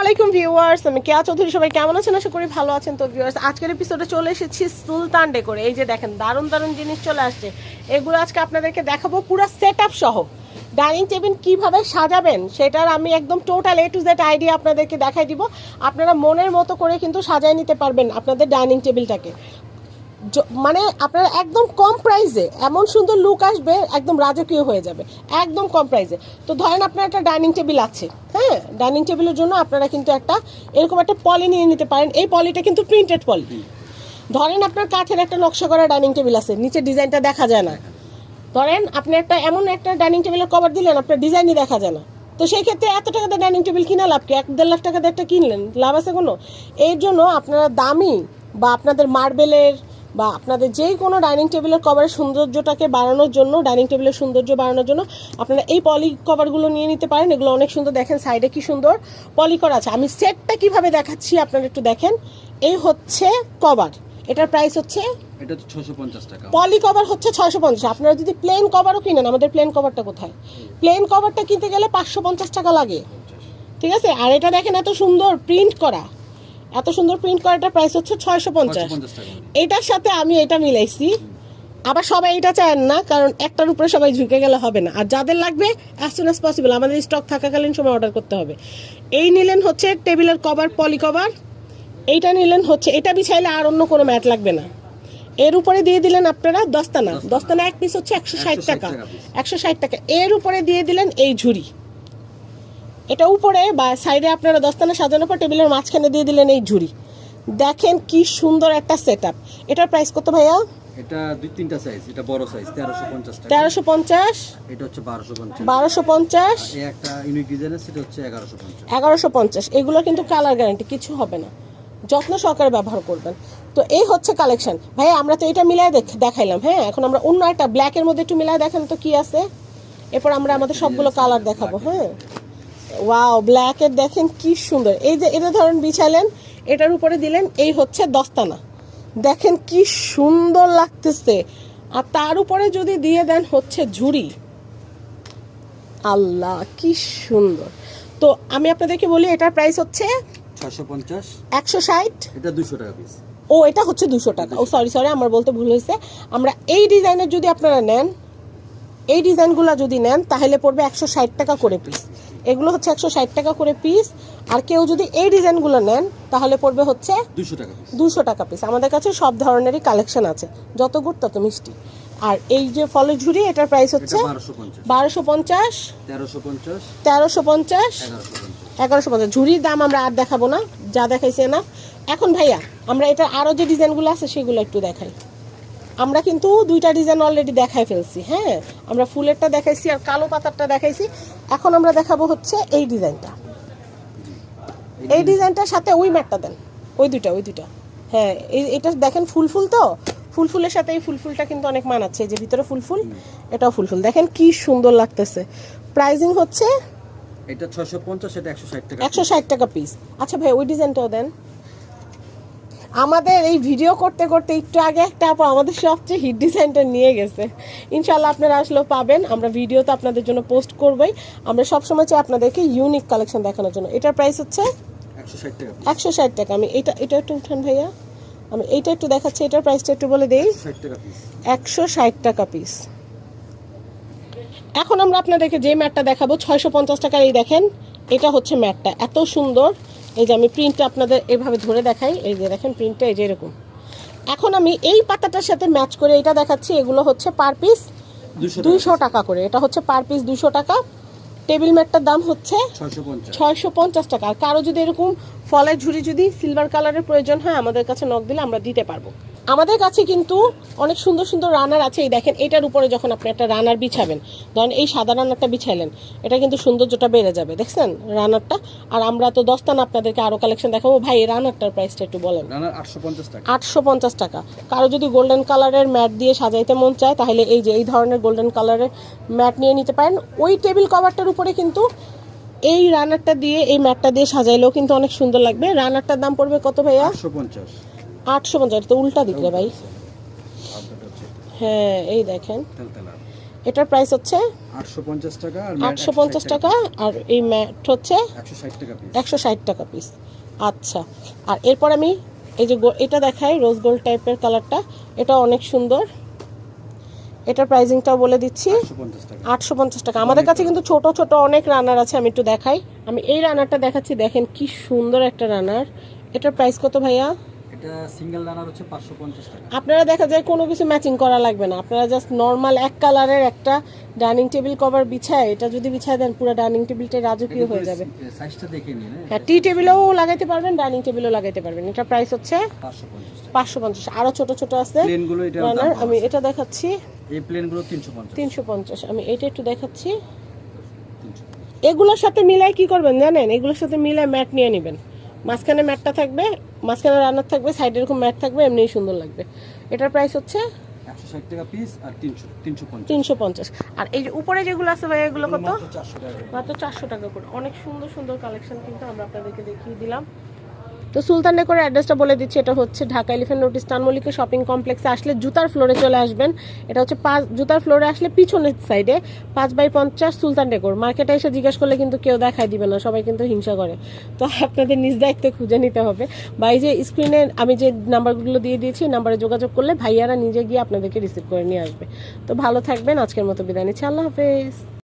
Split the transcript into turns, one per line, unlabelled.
আলাইকুম ভিউয়ার্স, আমি কেয়া চৌধুরী, সবাই কেমন আছেন? আশা করি ভালো আছেন। তো ভিউয়ার্স, আজকের এপিসোডে চলে এসেছি সুলতান ডেকোরে এই যে দেখেন, দারুণ দারুণ জিনিস চলে আসছে। এগুলো আজকে আপনাদেরকে দেখাবো পুরো সেট আপ সহ। ডাইনিং টেবিল কীভাবে সাজাবেন, সেটার আমি একদম total A to Z idea আপনাদেরকে দেখাই দিব। আপনারা মনের মতো করে কিন্তু সাজায় নিতে পারবেন আপনাদের ডাইনিং টেবিলটাকে। মানে আপনারা একদম কম প্রাইসে এমন সুন্দর লুক আসবে, একদম রাজকীয় হয়ে যাবে, একদম কম প্রাইসে তো ধরেন আপনার একটা ডাইনিং টেবিল আছে হ্যাঁ? ডাইনিং টেবিলের জন্য আপনারা কিন্তু একটা, এরকম একটা পলি নিয়ে নিতে পারেন। এই পলিটা কিন্তু প্রিন্টেড পলি ধরেন আপনার কাঠের একটা নকশা করা ডাইনিং টেবিল আছে, নিচে ডিজাইনটা দেখা যায় না। ধরেন আপনি একটা, এমন একটা ডাইনিং টেবিলের কভার দিলেন, আপনার ডিজাইনই দেখা যায় না। তো সেই ক্ষেত্রে এত টাকাতে ডাইনিং টেবিল কিনা লাভ কি? এক, দেড় লাখ টাকাতে একটা কিনলেন, লাভ আছে কোনো? এর জন্য আপনারা দামি বা আপনাদের মার্বেলের বা আপনাদের যে কোনো ডাইনিং টেবিলের কভারের সৌন্দর্যটাকে বাড়ানোর জন্য ডাইনিং টেবিলের সৌন্দর্য বাড়ানোর জন্য আপনারা এই পলি কভারগুলো নিয়ে নিতে পারেন। এগুলো অনেক সুন্দর। দেখেন সাইডে কি সুন্দর পলি করা আছে। আমি সেটটা কীভাবে দেখাচ্ছি আপনারা একটু দেখেন। এই হচ্ছে কভার এটার প্রাইস হচ্ছে
এটা তো ছশো পঞ্চাশ টাকা।
পলি কভার হচ্ছে ছয়শো পঞ্চাশ। আপনারা যদি প্লেন কভারও কিনেন আমাদের প্লেন কভারটা কোথায়? প্লেন কভারটা কিনতে গেলে পাঁচশো পঞ্চাশ টাকা লাগে। ঠিক আছে? আর এটা দেখেন এত সুন্দর প্রিন্ট করা। এত সুন্দর প্রিন্ট করাটার প্রাইস হচ্ছে ছয়শো পঞ্চাশ। এটার সাথে আমি এটা মিলাইছি। আবার সবাই এটা চান না কারণ একটার উপরে সবাই ঝুঁকে গেলে হবে না। আর যাদের লাগবে অ্যাজ সুন অ্যাজ পসিবল আমাদের স্টক থাকাকালীন সময় অর্ডার করতে হবে। এই নিলেন হচ্ছে টেবিলের কভার পলি কভার এইটা নিলেন হচ্ছে এটা বিছাইলে আর অন্য কোনো ম্যাট লাগবে না। এর উপরে দিয়ে দিলেন আপনারা দস্তানা। দস্তানা। এক পিস হচ্ছে একশো ষাট টাকা।
টাকা
একশো ষাট টাকা। এর উপরে দিয়ে দিলেন এই ঝুড়ি। এটা উপরে বা সাইডে আপনারা দস্তানা সাজানোর পর টেবিলের মাঝখানে দিয়ে দিলেন এই ঝুড়ি। দেখেন কি সুন্দর একটা সেট আপ এটার প্রাইস কত ভাইয়া?
এটা দুই তিনটা সাইজ এটা বড় সাইজ তেরোশো পঞ্চাশ টাকা।
তেরোশো পঞ্চাশ।
এটা হচ্ছে বারোশো পঞ্চাশ।
বারোশো পঞ্চাশ।
এই একটা ইউনিক ডিজাইনের সেটা হচ্ছে এগারোশো পঞ্চাশ।
এগারোশো পঞ্চাশ। এগুলো কিন্তু কালার গ্যারান্টি কিছু হবে না। যত্ন সহকারে ব্যবহার করবেন। তো এই হচ্ছে কালেকশন ভাই আমরা তো এটা দেখাইলাম হ্যাঁ? এখন আমরা অন্য একটা ব্ল্যাকের মধ্যে একটু মিলাই দেখান তো কি আছে। এরপর আমরা আমাদের সবগুলো কালার দেখাবো হ্যাঁ? ওয়াও ব্ল্যাকের দেখেন কি সুন্দর। এই যে এটা ধরেন বিছালেন এটার উপরে দিলেন এই হচ্ছে দস্তানা। দেখেন কি সুন্দর লাগতেছে। আর তার উপরে যদি দিয়ে দেন হচ্ছে ঝুড়ি। আল্লাহ কি সুন্দর। তো আমি আপনাদেরকে বলি এটার প্রাইস হচ্ছে
ছশো পঞ্চাশ।
একশো ষাট।
এটা দুশো টাকা পিস
ও এটা হচ্ছে দুশো টাকা। ও সরি সরি আমার বলতে ভুল হয়েছে। আমরা এই ডিজাইনের যদি আপনারা নেন এই ডিজাইনগুলো যদি নেন তাহলে পড়বে একশো ষাট টাকা করে পিস এগুলো হচ্ছে একশো ষাট টাকা করে পিস আর কেউ যদি এই ডিজাইনগুলো নেন তাহলে পড়বে হচ্ছে
দুশো টাকা
দুশো টাকা পিস আমাদের কাছে সব ধরনেরই কালেকশন আছে। যত গুড় তত মিষ্টি। আর এই যে ফলের ঝুড়ি এটার প্রাইস হচ্ছে
বারোশো পঞ্চাশ। তেরোশো পঞ্চাশ।
তেরোশো
এগারোশো পঞ্চাশ।
এগারোশো পঞ্চাশ। ঝুড়ির দাম আমরা আর দেখাবো না। যা দেখাইছে না এখন ভাইয়া আমরা এটা আরও যে ডিজাইনগুলো আছে সেগুলো একটু দেখাই। আমরা কিন্তু দুইটা ডিজাইন অলরেডি দেখাই ফেলছি হ্যাঁ? আমরা ফুলেরটা দেখাইছি আর কালো পাতারটা দেখাইছি। এখন আমরা দেখাবো হচ্ছে এই ডিজাইনটা এই ডিজাইনটার সাথে ওই ম্যাটটা দেন। ওই দুইটা ওই দুইটা। হ্যাঁ এই এটা দেখেন ফুল ফুল তো? ফুল ফুলের সাথে এই ফুল ফুলটা কিন্তু অনেক মানাচ্ছে এই যে ভিতরে ফুল ফুল এটাও ফুল ফুল। দেখেন কি সুন্দর লাগতেছে। প্রাইজিং হচ্ছে
এটা ছশো পঞ্চাশ এটা একশো ষাট টাকা।
একশো ষাট টাকা পিস আচ্ছা ভাই ওই ডিজাইনটাও দেন। আমাদের এই ভিডিও করতে করতে একটু আগে একটা আপু আমাদের সবচেয়ে হিট ডিজাইনটা নিয়ে গেছে। ইনশাল্লাহ আপনারা আসলেও পাবেন। আমরা ভিডিও তো আপনাদের জন্য পোস্ট করবই। আমরা সবসময় চাই আপনাদেরকে ইউনিক কালেকশন দেখানোর জন্য। এটার প্রাইস হচ্ছে
একশো ষাট টাকা।
আমি এটা এটা একটু উঠান ভাইয়া। আমি এইটা একটু দেখাচ্ছি। এটার প্রাইসটা একটু বলে দেই। একশো ষাট টাকা পিস এখন আমরা আপনাদেরকে যে ম্যাটটা দেখাবো ছয়শো পঞ্চাশ টাকার এই দেখেন এটা হচ্ছে ম্যাটটা এত সুন্দর। এই যে আমি প্রিন্টটা আপনাদের এভাবে ধরে দেখাই এই যে দেখেন প্রিন্টটা এই যে এরকম। এখন আমি এই পাতাটার সাথে ম্যাচ করে এটা দেখাচ্ছি এগুলো হচ্ছে পার পিস
দুশো
দুইশো টাকা করে। এটা হচ্ছে পার পিস দুশো টাকা। টেবিল ম্যাটটার দাম হচ্ছে
ছয়শো পঞ্চাশ।
টাকা। আর কারও যদি এরকম ফলের ঝুড়ি যদি সিলভার কালারের প্রয়োজন হয় আমাদের কাছে নখ দিলে আমরা দিতে পারব। আমাদের কাছে কিন্তু অনেক সুন্দর সুন্দর রানার আছে। এই দেখেন এটার উপরে যখন আপনি একটা রানার বিছাবেন ধরেন এই সাদা রানারটা বিছাইলেন এটা কিন্তু সৌন্দর্যটা বেড়ে যাবে দেখছেন রানারটা আর আমরা তো দস্তানা আপনাদেরকে আরও কালেকশন দেখাবো। ভাই এই রানারটার প্রাইসটা একটু বলেন।
আটশো পঞ্চাশ টাকা।
আটশো পঞ্চাশ টাকা। কারও যদি গোল্ডেন কালারের ম্যাট দিয়ে সাজাইতে মন চায় তাহলে এই যে এই ধরনের গোল্ডেন কালারের ম্যাট নিয়ে নিতে পারেন। ওই টেবিল কভারটার উপরে কিন্তু এই রানারটা দিয়ে এই ম্যাটটা দিয়ে সাজাইলেও কিন্তু অনেক সুন্দর লাগবে। রানারটার দাম পড়বে কত ভাইয়া?
আটশো পঞ্চাশ।
আটশো পঞ্চাশ তো উল্টা দিক রে ভাই। হ্যাঁ এই দেখেন। এটার প্রাইস হচ্ছে
আটশো পঞ্চাশ টাকা আর
এই ম্যাট হচ্ছে
একশো ষাট টাকা পিস
আচ্ছা আর এরপর আমি এই যে এটা দেখাই রোজ গোল্ড টাইপের কালারটা এটা অনেক সুন্দর। এটার প্রাইজিংটাও বলে দিচ্ছি। আটশো পঞ্চাশ টাকা। আমাদের কাছে কিন্তু ছোট ছোট অনেক রানার আছে আমি একটু দেখাই। আমি এই রানারটা দেখাচ্ছি দেখেন কি সুন্দর একটা রানার এটার প্রাইস কত ভাইয়া?
এটা সিঙ্গেল রানার হচ্ছে পাঁচশো পঞ্চাশ টাকা।
আপনারা দেখা যায় কোনো কিছু ম্যাচিং করা লাগবে না। আপনারা জাস্ট নর্মাল এক কালারের একটা ডাইনিং টেবিল কভার বিছায় এটা যদি বিছায় দেন পুরো ডাইনিং টেবিলটা রাজকীয় হয়ে যাবে।
সাইজটা দেখে নিন
হ্যাঁ। টি টেবিলেও লাগাইতে পারবেন ডাইনিং টেবিলও লাগাইতে পারবেন। এটা প্রাইস হচ্ছে
পাঁচশো পঞ্চাশ
আরও ছোট ছোট আছে।
প্লেনগুলো এটা
আমি এটা দেখাচ্ছি।
এই প্লেনগুলো তিনশো পঞ্চাশ।
আমি এটা একটু দেখাচ্ছি। এগুলোর সাথে মিলাই কি করবেন জানেন? এগুলোর সাথে মিলাই ম্যাট নিয়ে নেবেন। মাঝখানে ম্যাটটা থাকবে মাঝখানে রান্নার থাকবে সাইডে এরকম ম্যাট থাকবে এমনিই সুন্দর লাগবে। এটার প্রাইস হচ্ছে
একশো ষাট টাকা পিস আর তিনশো পঞ্চাশ।
আর এই যে উপরে যেগুলো আছে ভাই এগুলো কত?
মাত্র চারশো টাকা
করে। অনেক সুন্দর সুন্দর কালেকশন কিন্তু আমরা আপনাদেরকে দেখিয়ে দিলাম। তো সুলতান করে অ্যাড্রেসটা বলে দিচ্ছি, এটা হচ্ছে Dhaka elephant road eastern shopping কমপ্লেক্সে আসলে জুতার ফ্লোরে চলে আসবেন। এটা হচ্ছে পাঁচ, জুতার ফ্লোরে আসলে পিছনের সাইডে পাঁচ বাই পঞ্চাশ সুলতান মার্কেটে এসে জিজ্ঞেস করলে কিন্তু কেউ দেখাই দিবে না, সবাই কিন্তু হিংসা করে। তো আপনাদের নিজ দায়িত্বে খুঁজে নিতে হবে। বা এই যে স্ক্রিনে আমি যে নাম্বারগুলো দিয়ে দিয়েছি নাম্বারে যোগাযোগ করলে ভাইয়ারা নিজে গিয়ে আপনাদেরকে রিসিভ করে নিয়ে আসবে। তো ভালো থাকবেন, আজকের মতো বিদায় নিচ্ছি। আল্লাহ হাফেজ।